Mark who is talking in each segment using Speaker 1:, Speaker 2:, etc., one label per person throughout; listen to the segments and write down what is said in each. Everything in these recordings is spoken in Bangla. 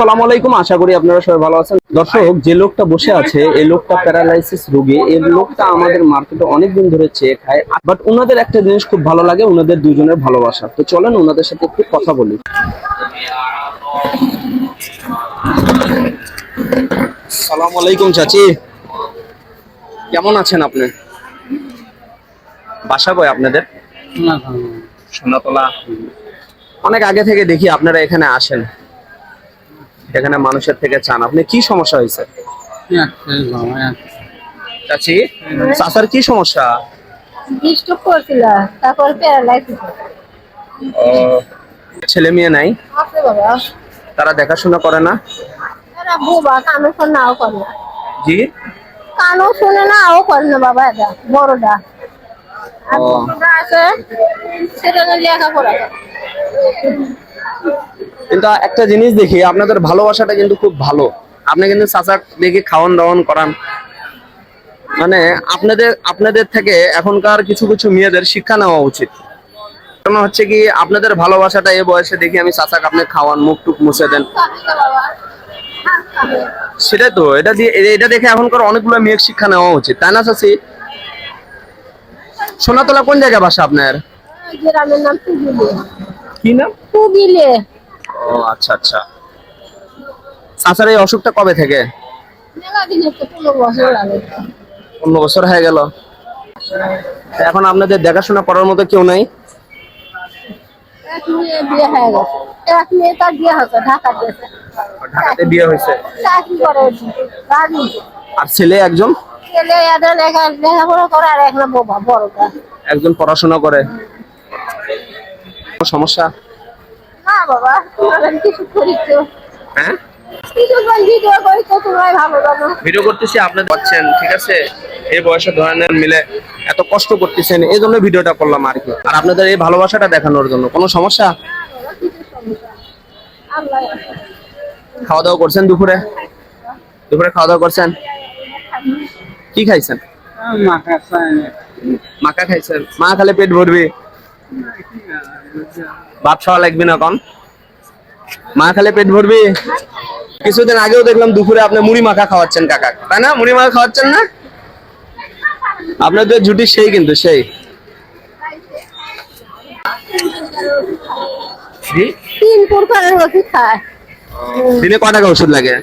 Speaker 1: সালাম আলাইকুম আশা করি আপনারা সবাই ভালো আছেন। দর্শক যে লোকটা বসে আছে এই লোকটা প্যারালাইসিস রোগী। এই লোকটা আমাদের মার্কেটে অনেকদিন ধরে চেয়ে খায় বাট ওনাদের একটা জিনিস খুব ভালো লাগে ওনাদের দুজনের ভালোবাসা। তো চলেন ওনাদের সাথে একটু কথা বলি। সালাম আলাইকুম চাচি। কেমন আছেন আপনি? বাসা কই আপনাদের? সোনাতলা। অনেক আগে থেকে দেখি আপনারা এখানে আসেন। এখানে মানুষের থেকে চান। আপনি কি সমস্যা হয়েছে? চাচি চাচার কি সমস্যা?
Speaker 2: ডিস্টার্ব করছিল তারপর প্যারালাইসিস
Speaker 1: ছেলে মেয়ে নাই?
Speaker 2: আছে বাবা।
Speaker 1: তারা দেখাশোনা করে না?
Speaker 2: এরা বুবা কানো শোনে নাও করে না।
Speaker 1: জি?
Speaker 2: কানো শুনে না ও করে না বাবা এটা বড়টা। আর আছে সেটা নিয়ে লেখাপড়া করে।
Speaker 1: কিন্তু একটা জিনিস দেখি আপনাদের ভালোবাসাটা কিন্তু খুব ভালো। আপনি কিন্তু চাচা দেখি খাওয়ান দাওয়ান করান। মানে আপনাদের আপনাদের থেকে এখনকার কিছু কিছু মেয়েদের শিক্ষা নেওয়া উচিত। কারণ হচ্ছে কি আপনাদের ভালোবাসাটা এই বয়সে দেখি আমি চাচাকে আপনি খাওয়ান মুখ টুক মুছে দেন। সেটাই তো এটা দিয়ে এটা দেখে এখনকার অনেকগুলো মেয়ের শিক্ষা নেওয়া উচিত তাই না চাচি? সোনাতলা কোন জায়গায় বাসা আপনার?
Speaker 2: গ্রামের নাম
Speaker 1: কি নাম? ও আচ্ছা আচ্ছা। চাচার এই অসুখটা কবে থেকে?
Speaker 2: পনেরো বছর
Speaker 1: হয়ে গেল। এখন আপনাদের দেখাশোনা করার মতো কেউ নাই? ঢাকাতে বিয়ে হয়েছে। আর ছেলে একজন? একজন পড়াশোনা করে। সমস্যা?
Speaker 2: বাবা তোমরা কিছু করি তো।
Speaker 1: হ্যাঁ?
Speaker 2: ভিডিও
Speaker 1: করতেছি আপনি পাচ্ছেন ঠিক আছে? এই বয়সে মিলে এত কষ্ট করতেছেন এই জন্য ভিডিওটা করলাম আর কি। আর আপনাদের এই ভালোবাসাটা দেখানোর জন্য কোনো সমস্যা?
Speaker 2: কিছু সমস্যা আল্লাহ
Speaker 1: খাওয়া দাওয়া করছেন দুপুরে? দুপুরে খাওয়া দাওয়া করছেন? কি খাইছেন? খাইছেন। মা খালে পেট ভরবে। ভাত খাওয়া লাগবে না কন। মা খালে পেট ভরবে? কিছুদিন আগেও দেখলাম দুপুরে আপনি মুড়ি মাখা খাওয়াচ্ছেন কাকা। তাই না? মুড়ি মাখা খাওয়াচ্ছেন না? আপনাদের জুটি সেই কিন্তু সেই।
Speaker 2: তিন প্রকারের ওষুধ খায়।
Speaker 1: দিনে ক টাকা ওষুধ লাগে?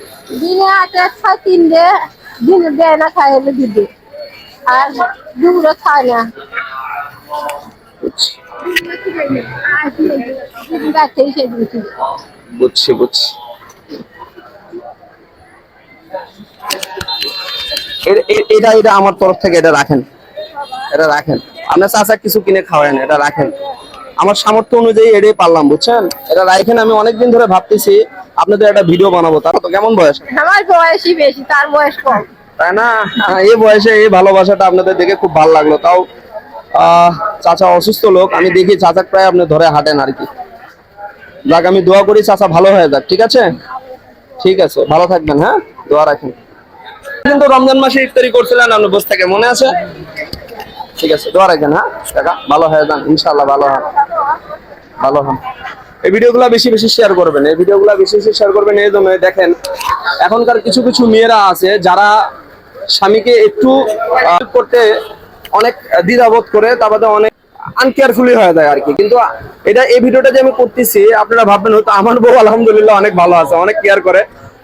Speaker 2: দিনে আছে ছয় তিন দে দিনে দেয় না খায় হলে দিদি। আর দুপুরে খায় না।
Speaker 1: বুঝছি বুঝছি। এটা এটা আমার তরফ থেকে এটা রাখেন। এটা রাখেন। আপনার চাচা কিছু কিনে খাওয়ান এটা রাখেন। আমার সামর্থ্য অনুযায়ী এটাই পারলাম বুঝছেন? এটা রাখেন আমি অনেকদিন ধরে ভাবতেছি আপনাদের একটা ভিডিও বানাবো। তার তো কেমন বয়স?
Speaker 2: আমার বয়সই বেশি তার বয়স কম।
Speaker 1: তাই না? এই বয়সে এই ভালোবাসাটা আপনাদের দেখে খুব ভালো লাগল। তাও চাচা অসুস্থ লোক, আমি দেখি চাচা প্রায় আপনি ধরে হাঁটেন আর কি। যাক, আমি দোয়া করি চাচা ভালো হয়ে যাক, ঠিক আছে? ঠিক আছে, ভালো থাকবেন হ্যাঁ? দোয়া রাখেন। কিন্তু রমজান মাসে ইফতারি করছিলেন আপনি বসে থেকে, মনে আছে? ঠিক আছে, দোয়া রাখেন হ্যাঁ? কাকা ভালো হয়ে যান ইনশাল্লাহ ভালো হন। ভালো হন। এই ভিডিওগুলো বেশি বেশি শেয়ার করবেন, এই ভিডিওগুলো বেশি বেশি শেয়ার করবেন, এই জন্য দেখেন, এখনকার কিছু কিছু মেয়েরা আছে যারা স্বামীকে একটু করতে অনেক দ্বিধাবোধ করে তারপরে অনেক আনকেয়ারফুলি হয়ে যায় আর কি কিন্তু এটা, এই ভিডিওটা যে আমি করতেছি, আপনারা ভাববেন হয়তো আমার বউ আলহামদুলিল্লাহ অনেক ভালো আছে, অনেক কেয়ার করে।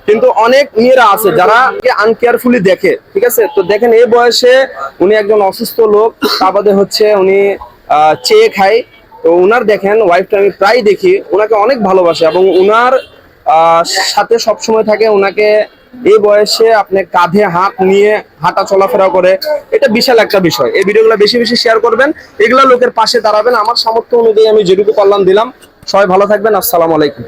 Speaker 1: কিন্তু অনেক মেয়েরা আছে যারা আনকেয়ারফুলি দেখে, ঠিক আছে? তো দেখেন, এই বয়সে উনি একজন অসুস্থ লোক তারপরে হচ্ছে উনি চেয়ে খায়। তো উনার দেখেন ওয়াইফটা আমি প্রায় দেখি ওনাকে অনেক ভালোবাসে এবং উনার সাথে সব সময় থাকে ওনাকে এই বয়সে আপনি কাঁধে হাত নিয়ে হাঁটা চলাফেরা করে, এটা বিশাল একটা বিষয়। এই ভিডিওগুলো বেশি বেশি শেয়ার করবেন, এগুলা লোকের পাশে দাঁড়াবেন। আমার সামর্থ্য অনুযায়ী আমি যেটুকু পারলাম দিলাম। সবাই ভালো থাকবেন, আসসালামু আলাইকুম।